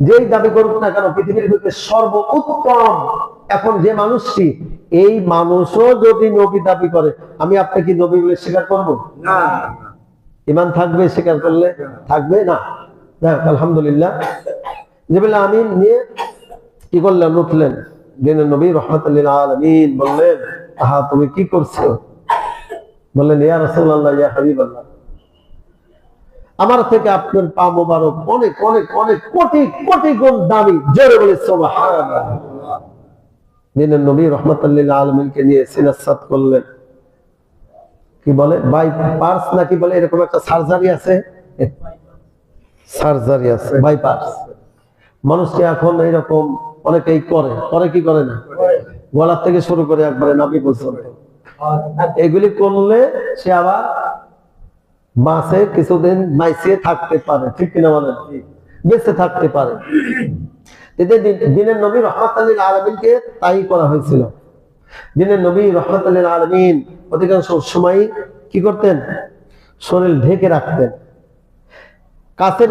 যেই দাবি করুক না কেন পৃথিবীর ভিতরে সর্বোত্তম এখন যে মানুষটি এই মানুষও যদি নবী দাবি করে আমি আপনাকে নবী বলে স্বীকার করব? না। ইমান থাকবে স্বীকার করলে থাকবে? না। যাক, আলহামদুলিল্লাহ। জিবরিল আমিন নিয়ে কি করলেন? উঠলেন। দিনের নবী রহমতুল্লিল আলমিন বললেন আহা তুমি কি করছ? বললেন ইয়া রাসূলুল্লাহ ইয়া হাবিবাল্লাহ। আমার থেকে আপনার পা মোবারক অনেক অনেক অনেক কোটি কোটি গুণ দামি। জোরে বলে নবী আলমিনকে নিয়ে সিনাসাত করলেন। কি বলে? বাই পার্স নাকি বলে? এরকম একটা সার্জারি আছে? সার্জারি আছে। বাইপাস মানুষকে এখন এইরকম অনেকেই করে। করে কি করে না? গলার থেকে শুরু করে একবারে নাবি পর্যন্ত। এগুলি করলে সে আবার মাসে কিছুদিন মাইসিয়ে থাকতে পারে, ঠিক কিনা বলেন? বেঁচে থাকতে পারে। দিনের নবী আলমিনকে তাই করা হয়েছিল। দিনের নবী আলমিন অধিকাংশ সময় কি করতেন? শরীর ঢেকে রাখতেন। কাছের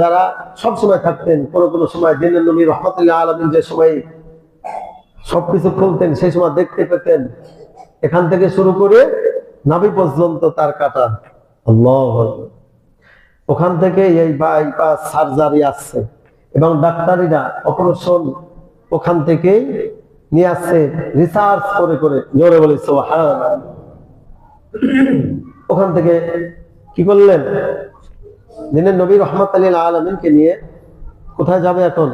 যারা থাকতেন, কোন কোন সময় দিনের নবী রহমতুল্লাহ আলমিন যে সময় সবকিছু খুলতেন, সেই সময় দেখতে পেতেন। এখান থেকে শুরু করে নাভি পর্যন্ত তার কাটা। আল্লাহু ওখান থেকে এই বাইপাস সার্জারি আসছে এবং ডাক্তারিরা অপারেশন ওখান থেকেই নিয়ে আসছে রিসার্চ করে করে জোরে বলে। ওখান থেকে কি করলেন? দিনের নবী রহমত আলী আলমিনকে নিয়ে কোথায় যাবে এখন?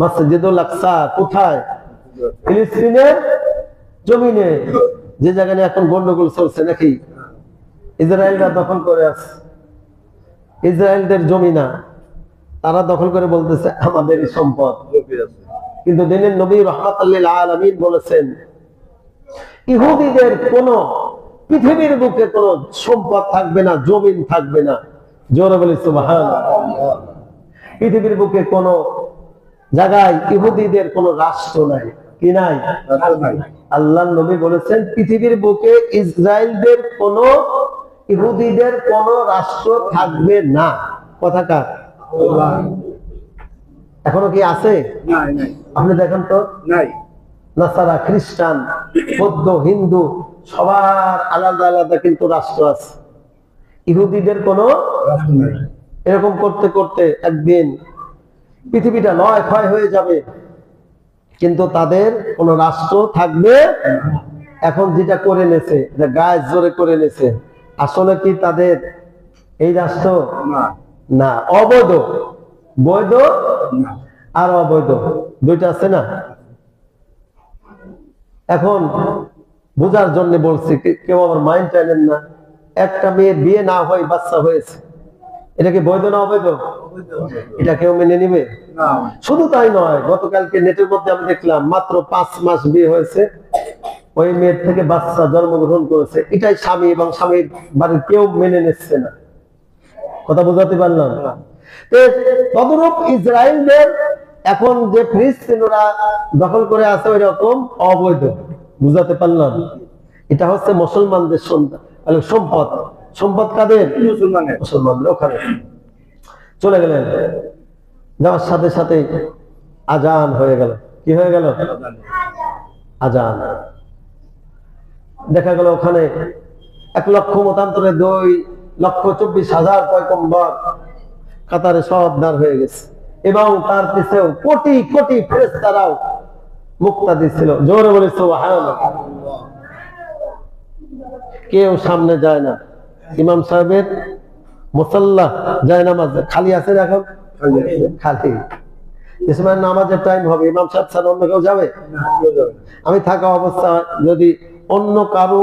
মসজিদুল আকসা কোথায়? ফিলিস্তিনের জমিনে। যে জায়গায় এখন গন্ডগোল চলছে নাকি? ইসরায়েলরা দখল করে আছে। ইসরায়েলদের জমি না। তারা দখল করে বলতেছে, আমাদেরই সম্পদ। কিন্তু দিনের নবী রহমত আলমিন বলেছেন, ইহুদিদের কোন, পৃথিবীর বুকে কোন সম্পদ থাকবে না, জমিন থাকবে না। জোরে বলে। পৃথিবীর বুকে কোন জায়গায় ইহুদিদের কোন রাষ্ট্র নাই। কি নাই? আল্লাহ নবী বলেছেন পৃথিবীর বুকে ইসরায়েলদের কোন ইহুদিদের কোন রাষ্ট্র থাকবে না। এখনও কি আছে? আপনি দেখেন তো। নাই। নাসারা খ্রিস্টান বৌদ্ধ হিন্দু সবার আলাদা আলাদা কিন্তু রাষ্ট্র আছে। ইহুদিদের কোনো এরকম করতে করতে একদিন পৃথিবীটা নয় ক্ষয় হয়ে যাবে। কিন্তু তাদের কোনো রাষ্ট্র থাকবে এখন যেটা করে নেছে, যে গায়ে জোরে করে নেছে, আসলে কি তাদের এই রাষ্ট্র? না। অবৈধ। বৈধ আর অবৈধ। দুইটা আছে না? এখন বোঝার জন্য বলছি কেউ আমার মাইন্ড চাইলেন না। একটা মেয়ের বিয়ে না হয়, বাচ্চা হয়েছে। এটা কি বৈধ না অবৈধ? এটা কেউ মেনে নিবে? শুধু তাই নয় গতকালকে নেটের মধ্যে আমি দেখলাম মাত্র পাঁচ মাস বিয়ে হয়েছে। ওই মেয়ের থেকে বাচ্চা জন্মগ্রহণ করেছে। এটাই স্বামী এবং স্বামীর বাড়ির কেউ মেনে নিচ্ছে না। কথা বোঝাতে পারলাম? তো তদরূপ ইসরায়েলদের এখন যে ফিলিস্তিনরা দখল করে আছে ওই রকম অবৈধ। বুঝাতে পারলাম? এটা হচ্ছে মুসলমানদের তাহলে সম্পদ। সম্পদ কাদের? মুসলমানের। মুসলমানদের ওখানে। চলে গেলেন। যাওয়ার সাথে সাথে আজান হয়ে গেল। কি হয়ে গেল? আজান। দেখা গেল ওখানে এক লক্ষ মতান্তরে দুই লক্ষ চব্বিশ হাজার পয়কম্বর কাতারে সব দাঁড় হয়ে গেছে। এবং তার পিছেও কোটি কোটি ফেরেস্তারাও মুক্তা দিচ্ছিল জোরে বলে সুবহানাল্লাহ। কেউ সামনে যায় না। ইমাম সাহেবের মুসাল্লা যায় নামাজ খালি আছে এখন? খালি সময় নামাজের টাইম হবে ইমাম সাহেব ছাড়া অন্য কেউ যাবে। আমি থাকা অবস্থা যদি অন্য কারও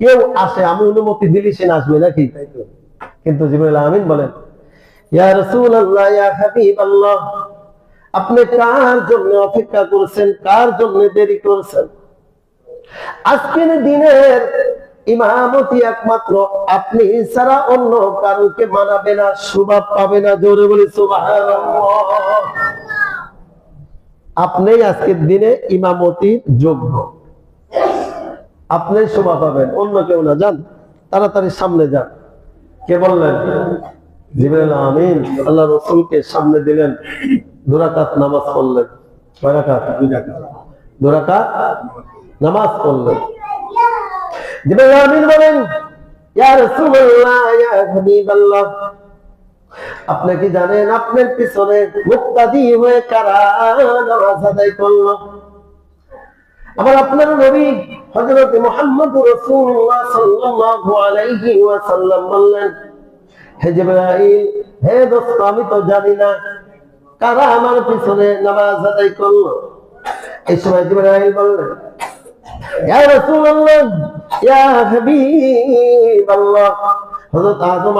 কেউ আসে আমি অনুমতি দিলি সে আসবে নাকি? কিন্তু জিবরাইল আমিন বলেন ইয়া রাসূলুল্লাহ ইয়া হাবিবাল্লাহ আপনি কার জন্য অপেক্ষা করছেন? কার জন্য দেরি করছেন? আজকের দিনের ইমামতি একমাত্র। আপনি ছাড়া অন্য মানাবে না, সুবাব পাবে না। জোরে আপনি আজকের দিনে যোগ্য। আপনি পাবেন, অন্য কেউ না। যান, তাড়াতাড়ি সামনে যান। কে বললেন? জিবরাইল আমিন। আল্লাহ রসুলকে সামনে দিলেন। দুরাকাত নামাজ পড়লেন। দুরাকাত নামাজ পড়লেন। জিবরাইল আমিন বলেন, ইয়া রাসূলুল্লাহ, ইয়া হাবিবাল্লাহ। আপনি কি জানেন আপনার পিছনে মুক্তাদি হয়ে কারা নামাজ আদায় করল? আবার আপনার নবী হযরত মুহাম্মদ রাসূলুল্লাহ সাল্লাল্লাহু আলাইহি ওয়াসাল্লাম বললেন, হে জিবরাইল, হে দোস্ত, আমি তো জানি না কারা আমার পিছনে নামাজ আদায় করল। এই সময় জিবরাইল বললেন, ইয়া রাসূলুল্লাহ হযরত আদম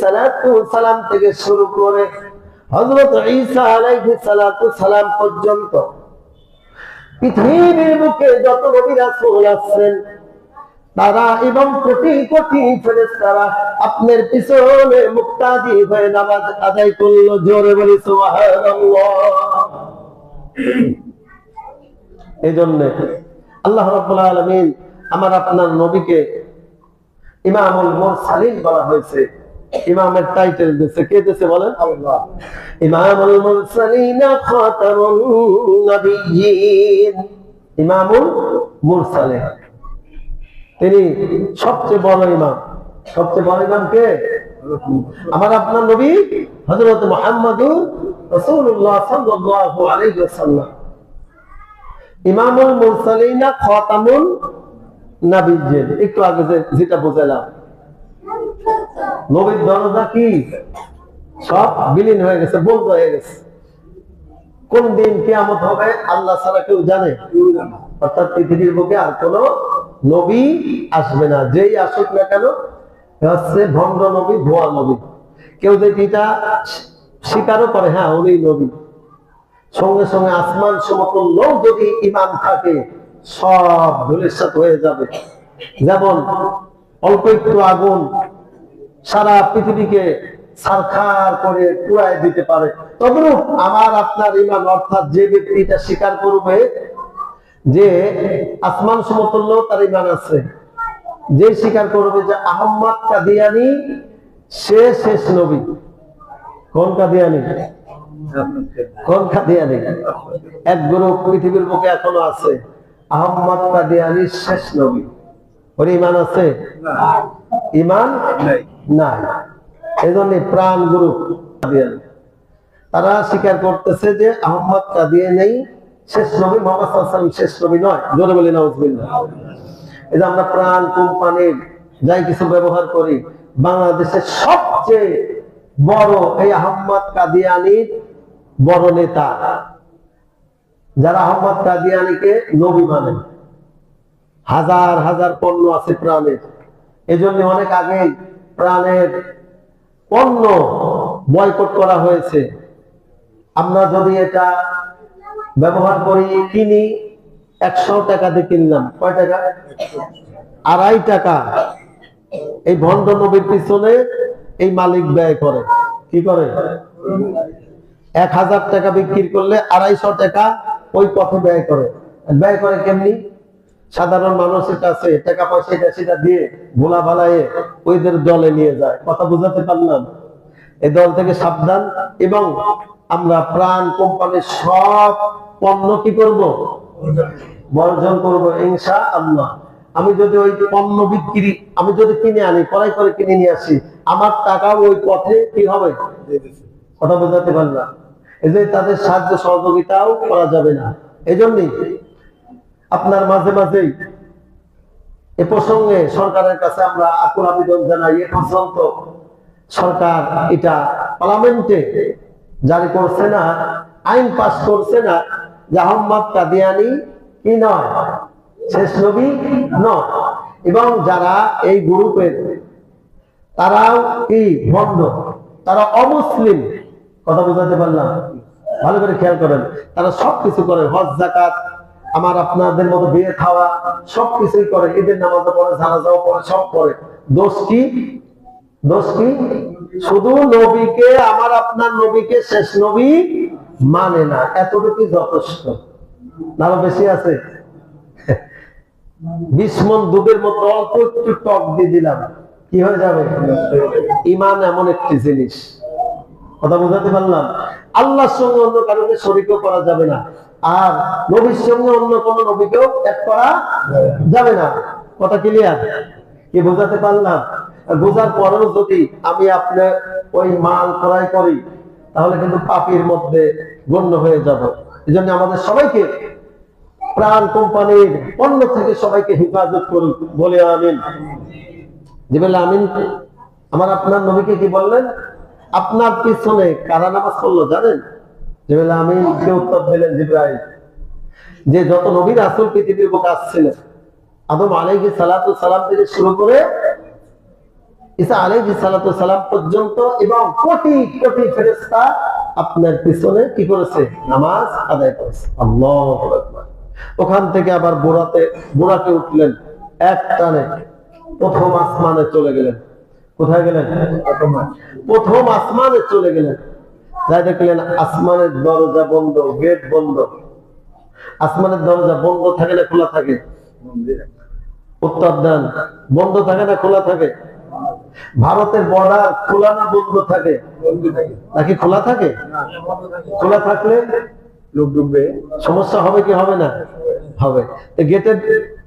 সালাতু সালাম থেকে শুরু করে ঈসা সালাতু সালাম পর্যন্ত পৃথিবীর বুকে যত নবী রাসূল আছেন তারা এবং কোটি কোটি ফেরেশতারা আপনার পিছনে মুক্তাদি হয়ে নামাজ আদায় করল। জোরে বলি, সুবহানাল্লাহ। এই জন্য আল্লাহ রাব্বুল আলামিন আমার আপনার নবীকে ইমামুল মুরসালিন বলা হয়েছে। ইমামের টাইটেল দিয়েছে। কে দিয়েছে বলেন? আল্লাহ। ইমামুল মুরসালিন খাতামুন নবিয়্যিন ইমামুল মুরসালিন। তিনি সবচেয়ে বড় ইমাম। সবচেয়ে বড় ইমাম কে? আমার আপনার নবী হযরত মুহাম্মদুর রাসূলুল্লাহ সাল্লাল্লাহু আলাইহি ওয়াসাল্লাম। ইমামুল মুরসালিন খাতামুন নবিয়্যিন একটু আগে যেটা বোঝালাম। নবীর দরজা কি? সব বিলীন হয়ে গেছে, বন্ধ হয়ে গেছে। কোন দিন হবে, আল্লাহ কেউ জানে। অর্থাৎ পৃথিবীর বুকে আর কোন নবী আসবে না। যেই আসুক না কেন হচ্ছে ভণ্ড নবী, ভুয়া নবী। কেউ যদি এটা স্বীকারও করে হ্যাঁ উনি নবী। সঙ্গে সঙ্গে আসমান সমতুল্য যদি ইমান থাকে সব ধুলিসাত হয়ে যাবে। যেমন অল্প একটু আগুন সারা পৃথিবীকে সারখার করে পুড়ায় দিতে পারে। তদ্রুপ আমার, আপনার ইমান, অর্থাৎ যে ব্যক্তি এটা স্বীকার করবে যে আসমান সমতুল্য, তার ইমান আছে। যে স্বীকার করবে যে আহম্মদ কাদিয়ানি, সে শেষ নবী। কোন কাদিয়ানি? কোন কাদিয়ানি? এক গ্রুপ পৃথিবীর বুকে এখনও আছে। আহম্মদ কাদিয়ানি শেষ নবী। ওর ইমান আছে? না, ইমান নাই। নাই। এই জন্য প্রাণ গুরু কাদিয়ানি তারা স্বীকার করতেছে যে আহম্মদ কাদিয়ে নেই শেষ নবী মোহাম্মদ শেষ নবী নয়। জোরে বলি নাউজুবিল্লাহ। এই যে আমরা প্রাণ কোম্পানির যাই কিছু ব্যবহার করি বাংলাদেশের সবচেয়ে বড় এই আহম্মদ কাদিয়ানির বড় নেতা। যারা আহম্মদ কাদিয়ানিকে নবী মানে হাজার হাজার পণ্য আছে প্রাণের। এজন্য অনেক আগে প্রাণের পণ্য বয়কট করা হয়েছে। আমরা যদি এটা ব্যবহার করি, কিনি, একশো টাকা দিয়ে কিনলাম। কয় টাকা? আড়াই টাকা। এই ভণ্ড নবীর পিছনে এই মালিক ব্যয় করে। কি করে? এক হাজার টাকা বিক্রি করলে আড়াইশো টাকা ওই পথে ব্যয় করে। ব্যয় করে কেমনি? সাধারণ মানুষের কাছে টাকা পয়সা এটা সেটা দিয়ে ভোলা ভালায়ে ওইদের দলে নিয়ে যায়। কথা বুঝাতে পারলাম? এই দল থেকে সাবধান এবং আমরা প্রাণ কোম্পানির সব পণ্য কি করব? বর্জন করব ইনশা আল্লাহ আমি যদি ওই পণ্য বিক্রি আমি যদি কিনে আনি কড়াই করে কিনে নিয়ে আসি আমার টাকা ওই পথে কি হবে? কথা বোঝাতে পারলাম? এই যে তাদের সাহায্য সহযোগিতাও করা যাবে না। এই জন্যই আপনার মাঝে মাঝেই এ প্রসঙ্গে সরকারের কাছে আমরা আকুল আবেদন জানাই, এ পর্যন্ত সরকার এটা পার্লামেন্টে জারি করছে না, আইন পাস করছে না, যে আহম্মদ কাদিয়ানি কি নয়, শেষ নবী নয়। এবং যারা এই গ্রুপের, তারাও কি ভণ্ড তারা অমুসলিম। কথা বোঝাতে পারলাম? ভালো করে খেয়াল করেন। তারা সবকিছু করে, হজ জাকাত আমার আপনাদের মতো বিয়ে খাওয়া, সবকিছুই করে, ঈদের নামাজ পড়ে, জানাজাও পড়ে, সব করে। দোষ কি? দোষ কি? শুধু নবীকে, আমার আপনার নবীকে শেষ নবী মানে না, এতটুকু যথেষ্ট। না আরও বেশি আছে? বিশ মন দুধের মতো অল্প একটু টক দিয়ে দিলাম। কি হয়ে যাবে? ইমান এমন একটি জিনিস। কথা বোঝাতে পারলাম? আল্লাহর সঙ্গে অন্য কারণে শরিকও করা যাবে না। আর নবীর সঙ্গে অন্য কোন নবীকেও এক করা যাবে না। কথা ক্লিয়ার কি বোঝাতে পারলাম? বোঝার পরেও যদি আমি আপনার ওই মাল ক্রয় করি, তাহলে কিন্তু পাপির মধ্যে গণ্য হয়ে যাব। এই জন্য আমাদের সবাইকে প্রাণ কোম্পানির পণ্য থেকে সবাইকে হেফাজত করুন। বলে আমিন। জিবেল আমিন, আমার আপনার নবীকে কি বললেন? আপনার পিছনে কারা নামাজ পড়ল জানেন? কে উত্তর দিলেন জিব্রাইল? যে যত নবীর আসল পৃথিবীর বুকে আসছিলেন। আদম আলাইহি সালাতু সালাম থেকে শুরু করে সালাতু সালাম পর্যন্ত এবং কোটি কোটি আপনার পিছনে কি করেছে? নামাজ আদায় করেছে। ওখান থেকে আবার বোরাতে বোরাতে উঠলেন, এক টানে প্রথম আসমানে চলে গেলেন। কোথায় গেলেন? প্রথম আসমানে। চলে গেলেন। যাই দেখলেন আসমানের দরজা বন্ধ, গেট বন্ধ। আসমানের দরজা বন্ধ থাকে না খোলা থাকে? উত্তর দেন, বন্ধ থাকে না খোলা থাকে? ভারতের বর্ডার খোলা না বন্ধ থাকে? নাকি খোলা থাকে? খোলা থাকলে লোক ডুববে সমস্যা হবে কি হবে না? হবে। গেটের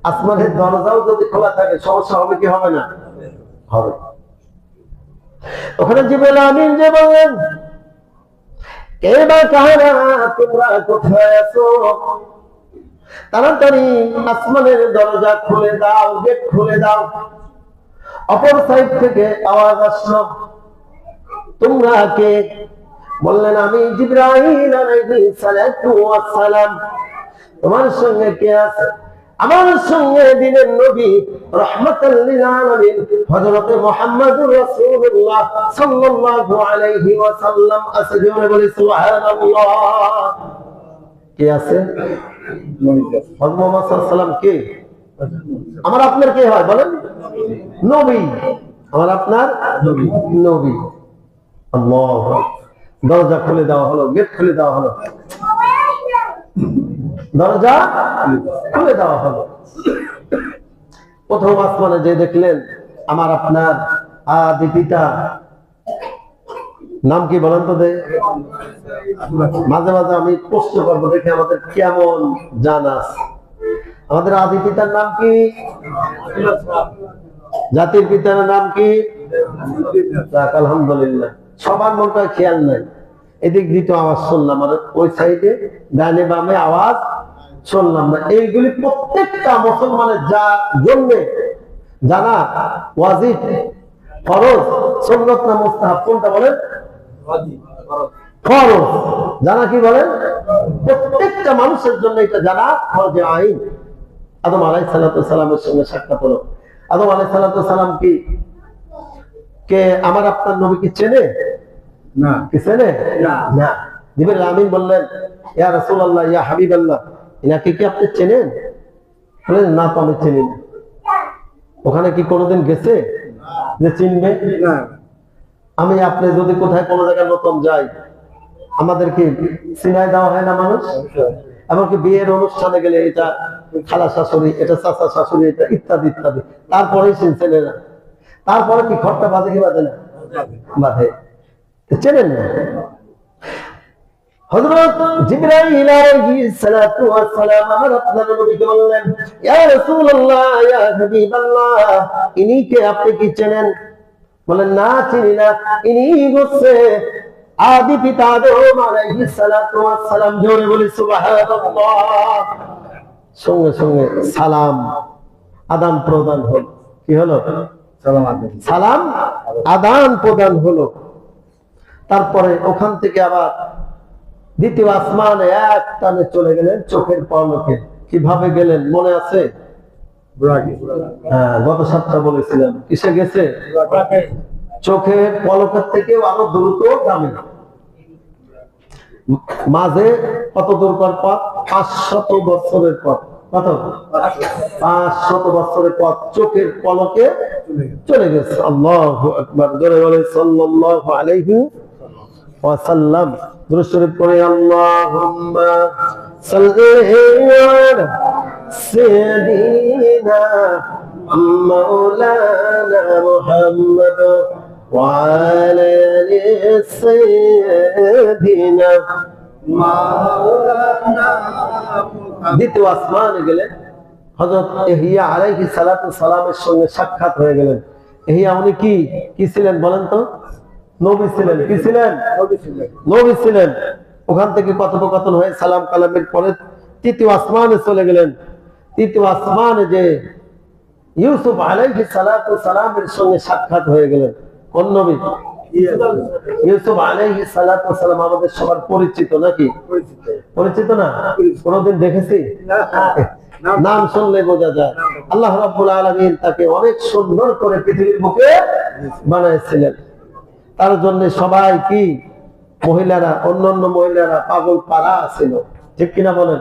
আসমানের দরজাও যদি খোলা থাকে, সমস্যা হবে কি হবে না? হবে। ওখানে জিবেল আমিন যে বলেন কে বা তোমরা কোথায় আছো? তাড়াতাড়ি আসমানের দরজা খুলে দাও, গেট খুলে দাও। অপর সাইড থেকে আওয়াজ আসলো। তোমরা কে? বললেন, আমি জিব্রাহিম আলাইহিস সালাম। তোমার সঙ্গে কে আছে? আমার সঙ্গে দিনের নবী রাসূলুল্লাহ সাল্লাল্লাহু আলাইহি ওয়াসাল্লাম আছে। সুবহানাল্লাহ। কে আছে? মুহাম্মদ সাল্লাল্লাহু কে? আমার আপনার কে হয়, বলেন? নবী। আমার আপনার? নবী। আল্লাহ দরজা খুলে দেওয়া হলো, গেট খুলে দেওয়া হলো। দরজা খুলে দেওয়া হলো। প্রথম আসমানে যে দেখলেন, আমার আপনার আদি পিতা। নাম কি বলেন তো মাঝে মাঝে আমি প্রশ্ন করব, দেখে আমাদের কেমন জানা আমাদের আদি পিতার নাম কি? জাতির পিতার নাম কি? আলহামদুলিল্লাহ। সবার মনটা খেয়াল নাই। এদিক দিয়ে তো আওয়াজ শুনলাম আর ওই সাইডে ডানে বামে আওয়াজ শুনলাম না এইগুলি প্রত্যেকটা মুসলমানের যা জন্যে জানা ওয়াজিব ফরজ সুন্নত না মুস্তাহাব কোনটা বলেন? ফরজ। জানা কি বলেন? প্রত্যেকটা মানুষের জন্য এটা জানা ফরজে আইন। আদম আলাই সালামের সঙ্গে সাক্ষাৎ হলো। আদম আলাই সালাম কি কে আমার আপনার নবী কি চেনে? না। কি চেনে? না। না। জিবরিল আমিন বললেন ইয়া রাসূলুল্লাহ ইয়া হাবিবাল্লাহ। ইনাকে কি আপনি চেনেন? বললেন না তো আমি চিনি না। ওখানে কি কোনোদিন গেছে? যে চিনবে? না। আমি আপনি যদি কোথায় কোনো জায়গায় নতুন যাই আমাদেরকে চিনাই দেওয়া হয় না মানুষ? এমনকি বিয়ের অনুষ্ঠানে গেলে এটা খালা শাশুড়ি এটা চাচা শাশুড়ি এটা ইত্যাদি ইত্যাদি। তারপরেই চিনছেন না। তারপরে কি খরটা বাজে কি বাজে না? বাজে তো চেনেন না? হযরত জিবরাইল আলাইহিস সালাতু ওয়াস সালাম আমার আপনার নবীকে বললেন ইয়া রাসূলুল্লাহ ইয়া হাবিবাল্লাহ ইনি আপনি কি চেনেন? বলেন না চিনি না। ইনি হচ্ছে আদি পিতা আদম আলাইহিস সালাতু ওয়াস সালাম জোরে বলি সুবহানাল্লাহ। সঙ্গে সঙ্গে সালাম আদান প্রদান হলো। কি হলো? সালাম আদান প্রদান হলো। তারপরে ওখান থেকে আবার দ্বিতীয় আসমানে এক টানে চলে গেলেন চোখের পলকে। কীভাবে গেলেন? মনে আছে? হ্যাঁ গত সপ্তাহ বলেছিলাম। কিসে গেছে? চোখের পলকের থেকে আরও দ্রুত দামি মাঝে কত দূর পর পথ? পাঁচশত বছরের পথ। কত? পাঁচশত বছরের পথ। চোখের পলকে চলে গেছে। আল্লাহু আকবার। জোরে বলে সাল্লাল্লাহু আলাইহি ওয়াসাল্লাম দুরূদ শরীফ পড়ে আল্লাহুম্মা সাল্লি আলা সাইয়্যিদিনা مولانا محمد وعلى آل سيدنا দ্বিতীয় আসমানে গেলেন হযরত ইহিয়া আলাইহিস সালাতু সালামের সঙ্গে সাক্ষাৎ হয়ে গেলেন ইহিয়া উনি কি কি ছিলেন বলেন তো নবী ছিলেন। কি ছিলেন? নবী ছিলেন। ওখান থেকে কথোপকথন হয়ে সালাম কালামের পরে তৃতীয় আসমানে চলে গেলেন। তৃতীয় আসমানে যে ইউসুফ আলাইহিস সালাতু সালামের সঙ্গে সাক্ষাৎ হয়ে গেলেন। কোন নবী? ইউসুফ আলাইহিস সালাতু সালাম আমাদের সবার পরিচিত নাকি? পরিচিত। না? কোনদিন দেখেছি? নাম শুনলে বোঝা যায়। আল্লাহ রাব্বুল আলামিন তাকে অনেক সুন্দর করে পৃথিবীর বুকে বানাইছিলেন। তার জন্য সবাই কি? মহিলারা, অন্যান্য মহিলারা পাগল পাড়া ছিল। ঠিক কিনা বলেন?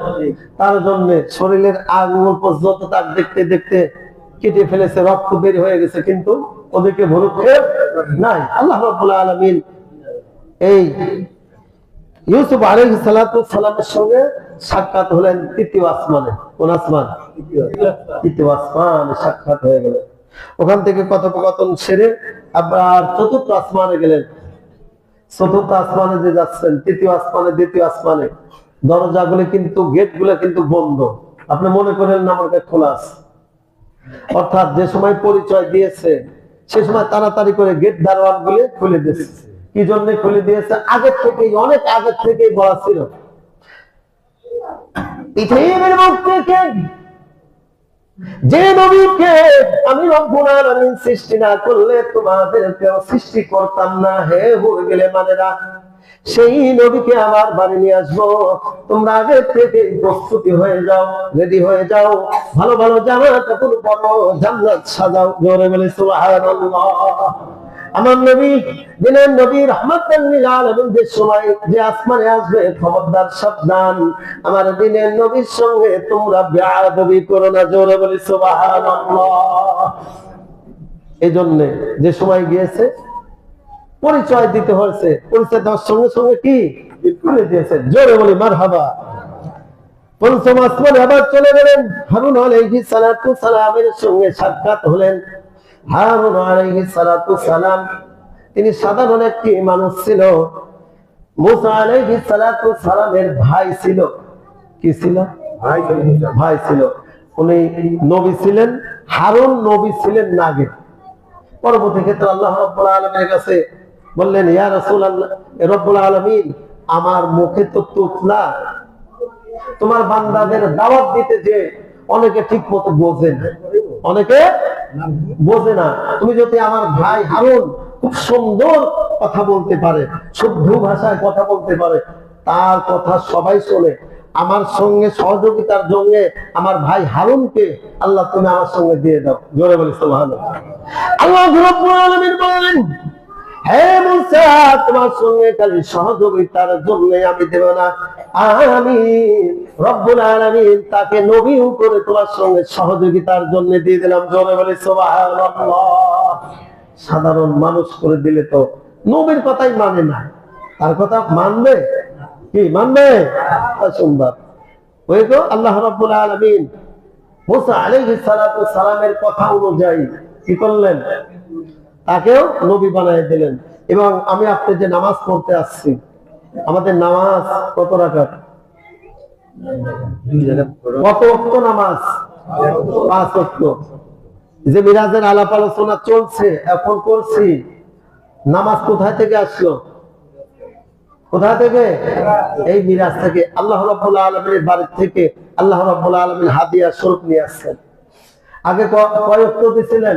তার জন্য শরীরের আঙুল পর্যন্ত তার দেখতে দেখতে কেটে ফেলেছে, রক্ত বের হয়ে গেছে, কিন্তু ওদেরকে ভরক্ষেপ নাই। আল্লাহ আলামিন এই ইউসুফ আলাইহিস সালাতু সালামের সঙ্গে সাক্ষাৎ হলেন তৃতীয় আসমানে। কোন আসমান। তৃতীয় আসমানে সাক্ষাৎ হয়ে গেলেন। ওখান থেকে কথোপকথন সেরে আবার চতুর্থ আসমানে গেলেন। চতুর্থ আসমানে যে যাচ্ছেন, তৃতীয় আসমানে, দ্বিতীয় আসমানে, দরজাগুলো কিন্তু গেটগুলো কিন্তু বন্ধ। আপনি মনে করেন না, আমার খোলা আছে। অর্থাৎ যে সময় পরিচয় দিয়েছে, সে সময় তাড়াতাড়ি করে গেট দারোয়ান গুলি খুলে দিয়েছে। কি জন্য খুলে দিয়েছে? আগের থেকেই, অনেক আগের থেকেই বলা ছিল। পৃথিবীর মুখ থেকে যে নবীকে আমি রব্বুল আলামিন সৃষ্টি না করলে তোমাদেরকেও সৃষ্টি করতাম না, হে হয়ে গেলে মানেরা। সেই নবীকে আমার বাড়ি নিয়ে আসব। তোমরা আগে থেকে প্রস্তুতি হয়ে যাও, রেডি হয়ে যাও। ভালো ভালো জামা কাপড় পরো, জান্নাত সাজাও। জোরে বলে সুবহানাল্লাহ। আমার নবী দিনের নবী রহমতুল্লিল আলমদের সময় যে আসমানে আসবে, খবরদার সাবধান। আমার দিনের নবীর সঙ্গে তোমরা বেআদবি করো না, জোরে বলি এই জন্য যে সময় গিয়েছে, পরিচয় দিতে হয়েছে। পরিচয় দেওয়ার সঙ্গে সঙ্গে কি? খুলে দিয়েছে, জোরে বলি মার হাবা পঞ্চম আসমানে আবার চলে গেলেন, হারুন আলাইহিস সালাতু সালামের সঙ্গে সাক্ষাৎ হলেন। হারুন আলাইহিস সালাতু সালাম তিনি সাধারণ একটি মানুষ ছিল। মুসা আলাইহিস সালাতু সালামের ভাই ছিল। কি ছিল? ভাই ভাই ছিল। উনি নবী ছিলেন হারুন নবী ছিলেন পরবর্তী ক্ষেত্রে আল্লাহ রব্বুল আলমের কাছে বললেন ইয়া রাসূলুল্লাহ রব্বুল আলামিন আমার মুখে তো তুতলা। তোমার বান্দাদের দাওয়াত দিতে যে অনেকে ঠিক মতো বোঝে না। অনেকে বোঝে না। তুমি যদি আমার ভাই হারুন খুব সুন্দর কথা বলতে পারে, শুদ্ধ ভাষায় কথা বলতে পারে, তার কথা সবাই শোনে। আমার সঙ্গে সহযোগিতার জন্য আমার ভাই হারুনকে আল্লাহ তুমি আমার সঙ্গে দিয়ে দাও। জোরে বলি, সুবহানাল্লাহ। আল্লাহ বলেন সাধারণ মানুষ করে দিলে তো নবীর কথাই মানে না। তার কথা মানবে? কি মানবে? অসম্ভব ওই তো আল্লাহ রাব্বুল আলামিন সালামের কথা অনুযায়ী কি করলেন? তাকেও নবী বানিয়ে দিলেন। এবং আমি আপনি যে নামাজ পড়তে আসছি আমাদের নামাজ কত রাখার কত অক্ত নামাজ? পাঁচ অক্ত যে মিরাজের আলাপ আলোচনা চলছে এখন করছি। নামাজ কোথায় থেকে আসলো? কোথা থেকে? এই মিরাজ থেকে। আল্লাহ রাব্বুল আলমের বাড়ির থেকে আল্লাহ রাব্বুল আলমিন হাদিয়া স্বরূপ নিয়ে আসছেন। আগে কয় অক্ত দিছিলেন?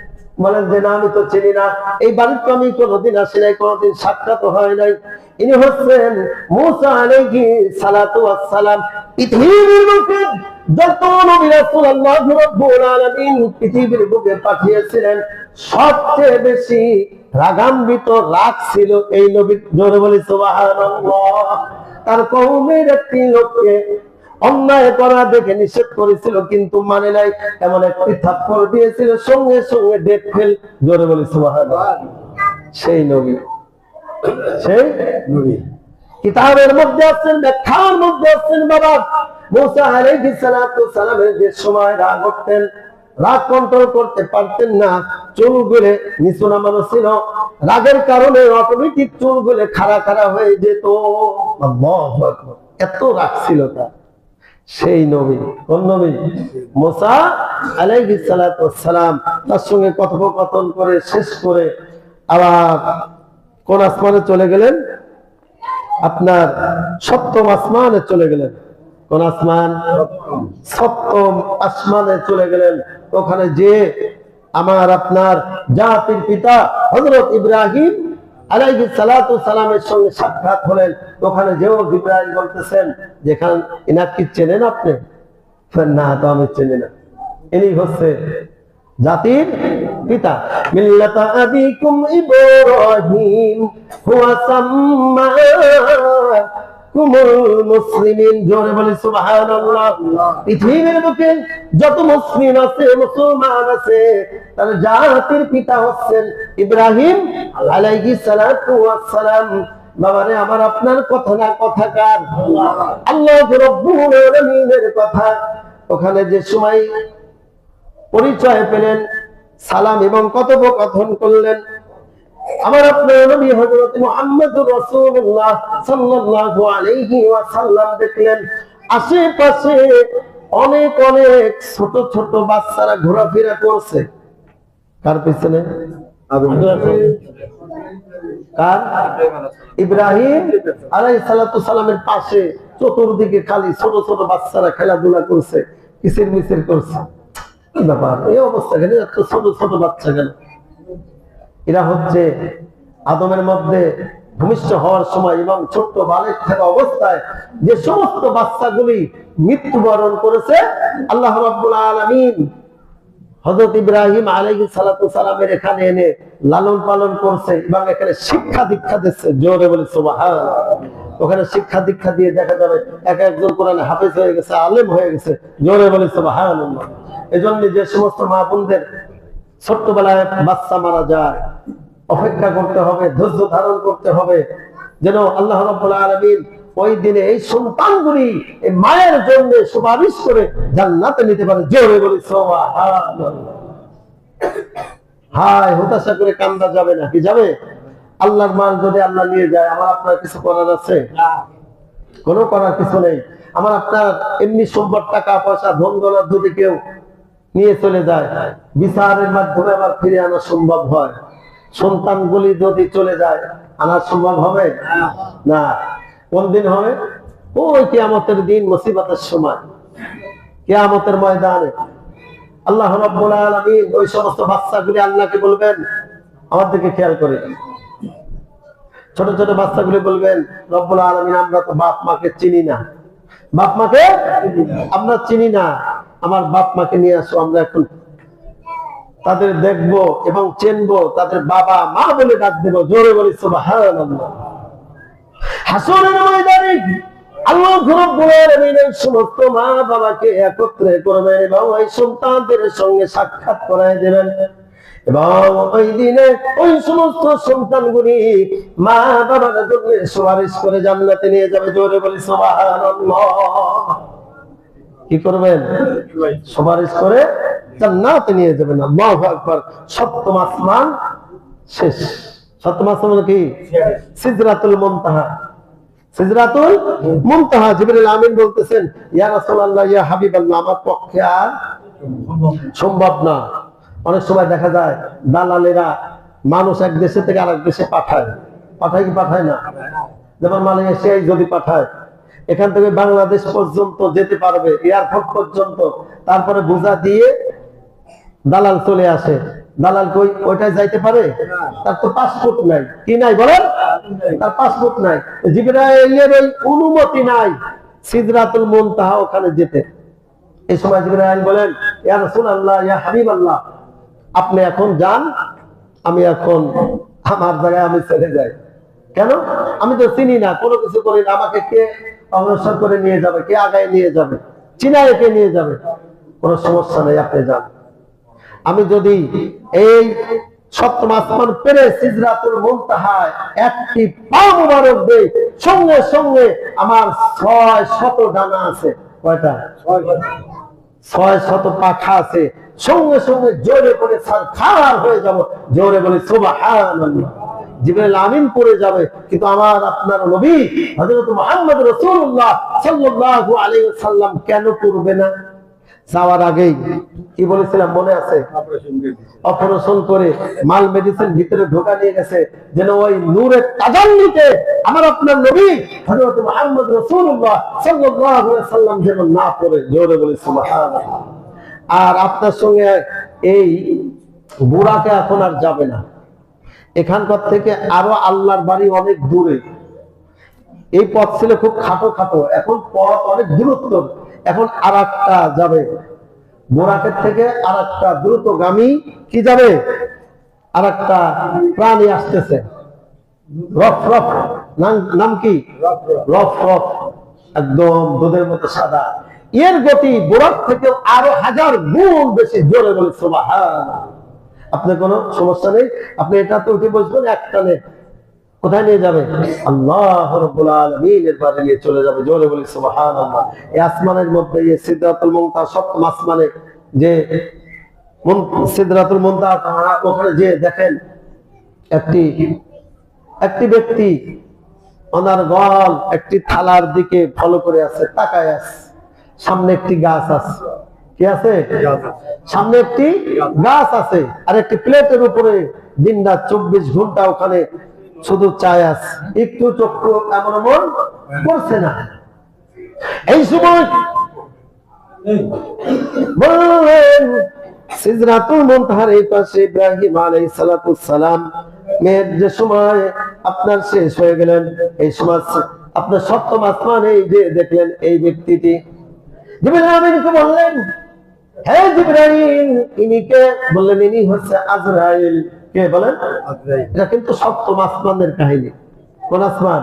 বলেন যে, না, আমি তো চিনি না। এই বাড়িতে আমি কোনোদিন আসি নাই, কোনোদিন সাক্ষাৎ হয় নাই। ইনি হচ্ছেন মুসা আলাইহি সালাতু সালাম পৃথিবীর বুকে যত নবী রাসূল আল্লাহ রাব্বুল আলামিন পৃথিবীর বুকে পাঠিয়েছিলেন, সবচেয়ে বেশি রাগান্বিত রাগ ছিল এই নবী জোরে বলি, সুবহানাল্লাহ। তার কৌমের একটি লোককে অন্যায় করা দেখে নিষেধ করেছিল, কিন্তু মানে নাই। এমন একটি থাপ্পড় দিয়েছিল, সঙ্গে সঙ্গে ডেট ফেল জোরে বলি সেই নবী। সেই নবী। কিতাবের মধ্যে আছেন, ব্যাখ্যার মধ্যে আছেন বাবা। রাগের কারণে অটোমেটিক চুলগুলো খাড়া খাড়া হয়ে যেত। এত রাগ ছিল তার। সেই নবী, কোন নবী? মোসা আলাইহিস সালাতু সালাম তার সঙ্গে কথোপকথন করে, শেষ করে আবার কোন আসমানে চলে গেলেন? আপনার সপ্তম আসমানে চলে গেলেন। কোন আসমান? সপ্তম আসমানে চলে গেলেন। ওখানে যে আমার আপনার জাতির পিতা হযরত ইব্রাহিম আলাইহি সালাতু সালামের সঙ্গে সাক্ষাৎ হলেন। ওখানে যেও জিব্রাইল বলতেছেন, যেখান ইনাকি চেনেন আপনি? না, তো আমি চেনি না। ইনি হচ্ছে জাতির পিতা। মিল্লাতা আবিকুম ইব্রাহিম, হুয়া সাম্মাকুমুল আমার আপনার কথা না আল্লাহ কথা। ওখানে যে সময় পরিচয় পেলেন, সালাম এবং কথোপকথন করলেন আমার আপনার নবী হযরত মুহাম্মদুর রাসূলুল্লাহ সাল্লাল্লাহু আলাইহি ওয়াসাল্লাম দেখলেন, আশেপাশে অনেক অনেক ছোট ছোট বাচ্চারা ঘোরাফেরা করছে। কার পিছনে? কার? ইব্রাহিম আলাইহিস সালামের পাশে চতুর্দিকে খালি ছোট ছোট বাচ্চারা খেলাধুলা করছে কিসির মিছিল করছে। কি ব্যাপার? এই অবস্থা কেন? এত ছোট ছোট বাচ্চা কেন? এরা হচ্ছে আদমের মধ্যে ভূমিষ্ঠ হওয়ার সময় এবং ছোট্ট বালেক থাকা অবস্থায় যে সমস্ত বাচ্চাগুলি মৃত্যুবরণ করেছে, আল্লাহ রাব্বুল আলামিন হযরত ইব্রাহিম সালাতু সালামের এখানে এনে লালন পালন করছে এবং এখানে শিক্ষা দীক্ষা দিচ্ছে জোরে বলে সুবহানাল্লাহ। ওখানে শিক্ষা দীক্ষা দিয়ে দেখা যাবে এক একজন কোরআনে হাফেজ হয়ে গেছে, আলেম হয়ে গেছে, জোরে বলে সুবহানাল্লাহ। এজন্য যে সমস্ত মা বোনদের ছোট্টবেলায় বাচ্চা মারা যায়। অপেক্ষা করতে হবে, ধৈর্য ধারণ করতে হবে। যেন আল্লাহ আলামিন ওই দিনে এই মায়ের জন্য সুপারিশ করে জান্নাতে নিতে পারে। জোরে বলি হায়, হতাশা করে কান্দা যাবে না। কি যাবে? আল্লাহর মাল যদি আল্লাহ নিয়ে যায়, আমার আপনার কিছু করার আছে? কোনো করার কিছু নেই। আমার আপনার এমনি সম্পদ, টাকা, পয়সা ধন দৌলত যদি কেউ নিয়ে চলে যায়। বিচারের মাধ্যমে আবার ফিরে আনা সম্ভব হয়। সন্তানগুলি যদি চলে যায়, আনা সম্ভব হবে? না। কোন দিন হবে? ওই কেয়ামতের দিন, মুসিবতের সময়। কেয়ামতের ময়দানে। আল্লাহ রাব্বুল আলামিন ওই সমস্ত বাচ্চাগুলি আল্লাহকে বলবেন, আমার দিকে খেয়াল করে। ছোট ছোট বাচ্চাগুলি বলবেন, রব্বুল আলামিন, আমরা তো বাপ মাকে চিনি না। বাপ মাকে? আমরা চিনি না। আমার বাপ মাকে নিয়ে আসো, আমরা এখন তাদের দেখব এবং চেনবো, তাদের বাবা মা বলে ডাক দেবো। জোরে বলি ওই দিনে ওই সমস্ত মা সুপারিশ করে জান্নাতে নিয়ে যাবে। জোরে বলি, সুবহানাল্লাহ। কি করবেন? সুপারিশ করে জান্নাতে নিয়ে যাবেন। আল্লাহু আকবার। সপ্তম আসমান শেষ। সপ্তম আসমান কি? সিদরাতুল মুনতাহা। সিদরাতুল মুনতাহা। জিবরিল আমিন বলতেছেন, ইয়া রাসূলুল্লাহ, ইয়া হাবিবাল্লাহ, আমার পক্ষে আর সম্ভব না। অনেক সময় দেখা যায়, দালালেরা মানুষ এক দেশে থেকে আরেক দেশে পাঠায়। পাঠায় কি পাঠায় না? যেমন মালয়েশিয়ায় যদি পাঠায় এখান থেকে বাংলাদেশ পর্যন্ত যেতে পারবে, এয়ারপোর্ট পর্যন্ত। তারপরে বোঝা দিয়ে দালাল চলে আসে। দালাল কই ওইটাই যাইতে পারে? তার তো পাসপোর্ট নাই। কি নাই বলেন? তার পাসপোর্ট নাই। জিবরাইলের ওই অনুমতি নাই সিদরাতুল মুনতাহা ওখানে যেতে। এই সময় জিবরাইল বলেন, ইয়া রাসূলুল্লাহ, ইয়া হাবিবাল্লাহ, আপনি এখন যান, আমি এখন আমার জায়গায় আমি চলে যাই। কেন? আমি তো চিনি না, কোনো কিছু করি না। আমাকে কে অগ্রসর করে নিয়ে যাবে, কে আগায় নিয়ে যাবে চিনায় কে নিয়ে যাবে, কোনো সমস্যা নেই, আপনি যান। আমি যদি এই সপ্তম আসমান পেরে সিজরাতুল মুনতাহায় একটি পা মুবারক দেই, সঙ্গে সঙ্গে আমার ছয় শত ডানা আছে। কয়টা? ছয় শত পাখা আছে। সঙ্গে সঙ্গে জোরে করে স্যার খার হয়ে যাব। জোরে বলে জিবরাইল আমিন পড়ে যাবে। কিন্তু আমার আপনার নবী হযরত মুহাম্মদ রাসূলুল্লাহ সাল্লাল্লাহু আলাইহি কেন করবে না? যাওয়ার আগেই কি বলেছিলাম মনে আছে? অপারেশন করে অপারেশন করে মাল মেডিসিন ভিতরে ঢোকা নিয়ে গেছে যেন ওই নূরের তাজাল্লিতে আমার আপনার নবী হযরত মুহাম্মদ রাসূলুল্লাহ সাল্লাল্লাহু আলাইহি সাল্লাম যেন না পড়ে। জোরে বলে সুবহানাল্লাহ। আর আপনার সঙ্গে এই বুড়াকে এখন আর যাবে না। এখানকার থেকে আরও আল্লাহর বাড়ি অনেক দূরে। এই পথ ছিল খুব খাটো খাটো, এখন পথ অনেক দূরত্ব। এখন আর যাবে। বোরাকের থেকে আর একটা দ্রুতগামী কি যাবে? আর একটা প্রাণী আসতেছে। রফ রফ, নাম- কি? রফ রফ, একদম দুধের মতো সাদা। এর গতি বোরাক থেকে আরও হাজার গুণ বেশি, জোরে বলে সুবহান। আপনার কোনো সমস্যা নেই? আপনি এটাতে উঠে বসবেন একটানে কোথায় নিয়ে যাবে? আল্লাহ নিয়ে চলে যাবে, জোরে বলি এই আসমানের মধ্যে, এই সিদরাতুল সপ্তম আসমানে যে সিদরাতুল মুনতাহা ওখানে যে দেখেন, একটি একটি ব্যক্তি ওনার গল একটি থালার দিকে ফলো করে আছে, তাকায় আছে, সামনে একটি গাছ আছে। কি আছে? সামনে একটি গাছ আছে আর একটি প্লেটের উপরে দিন রাত চব্বিশ ঘণ্টা ওখানে শুধু চায় আছে একটু চক্ষু এমন মন করছে না। এই সময় বললেন সিজরাতুল মুনতাহার এই পাশে ইব্রাহিম আলাইহিস সালাতু সালাম। মেয়ের যে সময় আপনার শেষ হয়ে গেলেন এই সময় আপনার সপ্তম আসমানে এই যে দেখলেন এই ব্যক্তিটি। জিবরাইল আমিনকে বললেন হে জিবরাইল ইনি কে? বললেন ইনি হচ্ছে আজরাইল। কে বলেন? এটা কিন্তু সপ্তম আসমানের কাহিনী। কোন আসমান?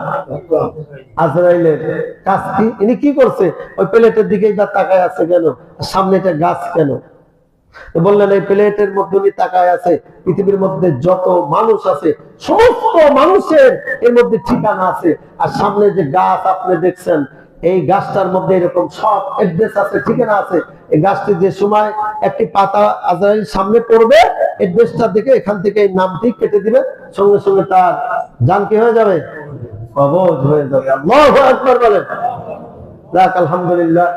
আজরাইলের। কাজ কি? ইনি কি করছে? ওই প্লেটের দিকে যা তাকায় আছে কেন? সামনে একটা গাছ কেন? বললেন এই প্লেটের মধ্যে উনি তাকায় আছে। পৃথিবীর মধ্যে যত মানুষ আছে সমস্ত মানুষের এর মধ্যে ঠিকানা আছে। আর সামনে যে গাছ আপনি দেখছেন এই গাছটার মধ্যে এরকম সব এড্রেস আছে, ঠিকানা আছে। এই গাছটি যে সময় একটি পাতা আজরাইল সামনে পড়বে এড্রেসটা দেখে এখান থেকে এই নামটি কেটে দিবে, সঙ্গে সঙ্গে তার জান কি হয়ে যাবে? কবজ হয়ে যাবে। আল্লাহ একবার বলেন। যাক, আলহামদুলিল্লাহ।